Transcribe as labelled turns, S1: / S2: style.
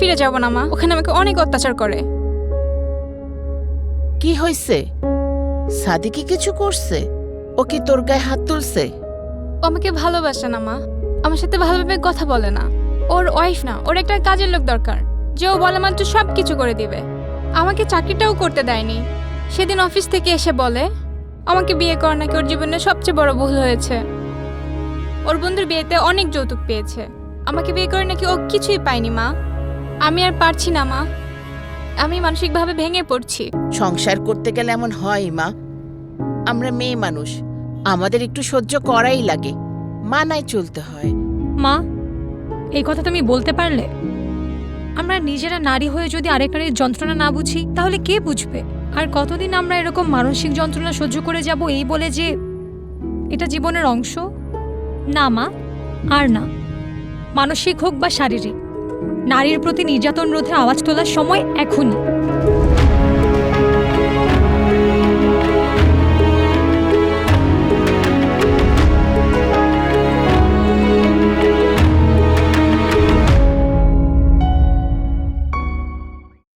S1: ফিরে যাব না মা। ওখানে আমাকে অনেক অত্যাচার করে।
S2: কি হয়েছে সাদিকি কিছু করছে? ও কি তোর গায়ে হাত তুলছে?
S1: ও আমাকে ভালোবাসে না মা। আমার সাথে ভালোভাবে কথা বলে না। ওর ওয়াইফ না ওর একটা কাজের লোক দরকার। যে ও বলা মাত্র সব কিছু করে দিবে। আমাকে চাকরিটাও করতে দেয়নি। সেদিন অফিস থেকে এসে বলে আমাকে বিয়ে করা নাকি ওর জীবনে সবচেয়ে বড় ভুল হয়েছে। ওর বন্ধুর বিয়েতে অনেক যৌতুক পেয়েছে। আমাকে বিয়ে করে নাকি ও কিছুই পায়নি মা। আমি আর পারছি না মা। আমি মানসিকভাবে ভেঙে পড়ছি।
S2: সংসার করতে গেলে এমন হয় মা। আমরা মেয়ে মানুষ। আমাদের একটু সহ্য করাই লাগে। মানায় চলতে হয়।
S3: মা এই কথা তুমি বলতে পারলে? আমরা নিজেরা নারী হয়ে যদি আরেক নারীর যন্ত্রণা না বুঝি তাহলে কে বুঝবে? আর কতদিন আমরা এরকম মানসিক যন্ত্রণা সহ্য করে যাব এই বলে যে এটা জীবনের অংশ? না মা আর না। মানসিক হোক বা শারীরিক নারীর প্রতি নির্যাতন রোধে আওয়াজ তোলার সময় এখনই।